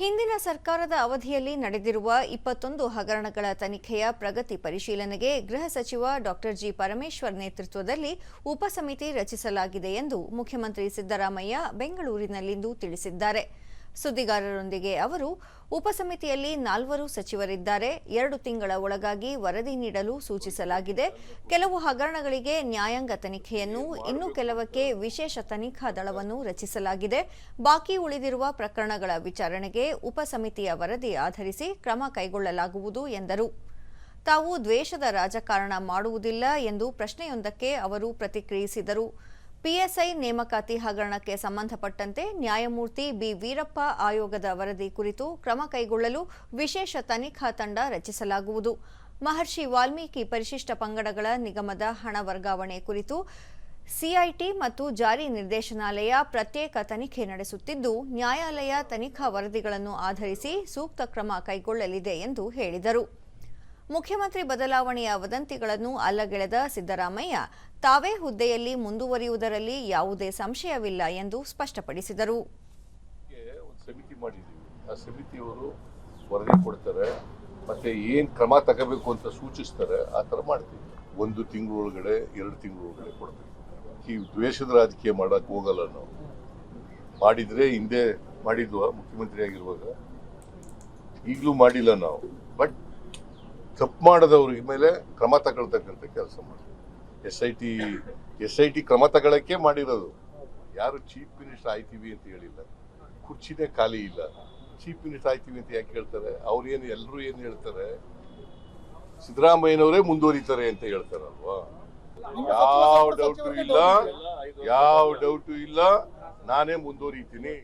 ಹಿಂದಿನ ಸರ್ಕಾರದ ಅವಧಿಯಲ್ಲಿ ನಡೆದಿರುವ ಇಪ್ಪತ್ತೊಂದು ಹಗರಣಗಳ ತನಿಖೆಯ ಪ್ರಗತಿ ಪರಿಶೀಲನೆಗೆ ಗೃಹ ಸಚಿವ ಡಾಕ್ಟರ್ ಜಿ ಪರಮೇಶ್ವರ್ ನೇತೃತ್ವದಲ್ಲಿ ಉಪಸಮಿತಿ ರಚಿಸಲಾಗಿದೆ ಎಂದು ಮುಖ್ಯಮಂತ್ರಿ ಸಿದ್ದರಾಮಯ್ಯ ಬೆಂಗಳೂರಿನಲ್ಲಿಂದು ತಿಳಿಸಿದ್ದಾರೆ. ಸುದ್ದಿಗಾರರೊಂದಿಗೆ ಅವರು ಉಪಸಮಿತಿಯಲ್ಲಿ ನಾಲ್ವರು ಸಚಿವರಿದ್ದಾರೆ. ಎರಡು ತಿಂಗಳ ಒಳಗಾಗಿ ವರದಿ ನೀಡಲು ಸೂಚಿಸಲಾಗಿದೆ. ಕೆಲವು ಹಗರಣಗಳಿಗೆ ನ್ಯಾಯಾಂಗ ತನಿಖೆಯನ್ನು, ಇನ್ನು ಕೆಲವಕ್ಕೆ ವಿಶೇಷ ತನಿಖಾ ದಳವನ್ನು ರಚಿಸಲಾಗಿದೆ. ಬಾಕಿ ಉಳಿದಿರುವ ಪ್ರಕರಣಗಳ ವಿಚಾರಣೆಗೆ ಉಪಸಮಿತಿಯ ವರದಿ ಆಧರಿಸಿ ಕ್ರಮ ಕೈಗೊಳ್ಳಲಾಗುವುದು ಎಂದರು. ತಾವು ದ್ವೇಷದ ರಾಜಕಾರಣ ಮಾಡುವುದಿಲ್ಲ ಎಂದು ಪ್ರಶ್ನೆಯೊಂದಕ್ಕೆ ಅವರು ಪ್ರತಿಕ್ರಿಯಿಸಿದರು. ಪಿಎಸ್ಐ ನೇಮಕಾತಿ ಹಗರಣಕ್ಕೆ ಸಂಬಂಧಪಟ್ಟಂತೆ ನ್ಯಾಯಮೂರ್ತಿ ಬಿ. ವೀರಪ್ಪ ಆಯೋಗದ ವರದಿ ಕುರಿತು ಕ್ರಮ ಕೈಗೊಳ್ಳಲು ವಿಶೇಷ ತನಿಖಾ ತಂಡ ರಚಿಸಲಾಗುವುದು. ಮಹರ್ಷಿ ವಾಲ್ಮೀಕಿ ಪರಿಶಿಷ್ಟ ಪಂಗಡಗಳ ನಿಗಮದ ಹಣ ವರ್ಗಾವಣೆ ಕುರಿತು ಸಿಐಟಿ ಮತ್ತು ಜಾರಿ ನಿರ್ದೇಶನಾಲಯ ಪ್ರತ್ಯೇಕ ತನಿಖೆ ನಡೆಸುತ್ತಿದ್ದು, ನ್ಯಾಯಾಲಯ ತನಿಖಾ ವರದಿಗಳನ್ನು ಆಧರಿಸಿ ಸೂಕ್ತ ಕ್ರಮ ಕೈಗೊಳ್ಳಲಿದೆ ಎಂದು ಹೇಳಿದರು. ಮುಖ್ಯಮಂತ್ರಿ ಬದಲಾವಣೆಯ ವದಂತಿಗಳನ್ನು ಅಲ್ಲಗೆಳೆದ ಸಿದ್ದರಾಮಯ್ಯ, ತಾವೇ ಹುದ್ದೆಯಲ್ಲಿ ಮುಂದುವರಿಯುವುದರಲ್ಲಿ ಯಾವುದೇ ಸಂಶಯವಿಲ್ಲ ಎಂದು ಸ್ಪಷ್ಟಪಡಿಸಿದರು. ಸಮಿತಿ ಮಾಡಿದ್ದೀವಿ. ಆ ಸಮಿತಿಯವರು ವರದಿ ಕೊಡ್ತಾರೆ, ಮತ್ತೆ ಏನ್ ಕ್ರಮ ತಗೋಬೇಕು ಅಂತ ಸೂಚಿಸ್ತಾರೆ, ಆ ಥರ ಮಾಡ್ತೀವಿ. ಒಂದು ತಿಂಗಳೊಳಗಡೆ ಎರಡು ತಿಂಗಳೊಳಗಡೆ ಕೊಡ್ಬೇಕು ಈ ದ್ವೇಷದ ರಾಜಕೀಯ ಮಾಡಕ್ ಹೋಗಲ್ಲ ನಾವು. ಮಾಡಿದ್ರೆ ಹಿಂದೆ ಮಾಡಿದ್ವ ಮುಖ್ಯಮಂತ್ರಿ ಆಗಿರುವಾಗ, ಈಗಲೂ ಮಾಡಿಲ್ಲ ನಾವು. ಬಟ್ ತಪ್ಪು ಮಾಡದವ್ರ ಮೇಲೆ ಕ್ರಮ ತಗೊಳ್ತಕ್ಕಂಥ ಕೆಲಸ ಮಾಡ್ತೀವಿ S I T S I T ಕ್ರಮ ತಗೊಳಕ್ಕೆ ಮಾಡಿರೋದು. ಯಾರು ಚೀಫ್ ಮಿನಿಸ್ಟರ್ ಆಯ್ತೀವಿ ಅಂತ ಹೇಳಿಲ್ಲ. ಕುರ್ಚಿನೇ ಖಾಲಿ ಇಲ್ಲ. ಚೀಫ್ ಮಿನಿಸ್ಟರ್ ಆಯ್ತೀವಿ ಅಂತ ಯಾಕೆ ಹೇಳ್ತಾರೆ? ಅವ್ರು ಏನು ಎಲ್ಲರೂ ಏನು ಹೇಳ್ತಾರೆ? ಸಿದ್ದರಾಮಯ್ಯನವರೇ ಮುಂದುವರಿತಾರೆ ಅಂತ ಹೇಳ್ತಾರಲ್ವಾ? ಯಾವ ಡೌಟು ಇಲ್ಲ. ಯಾವ ಡೌಟು ಇಲ್ಲ. ನಾನೇ ಮುಂದುವರಿತೀನಿ.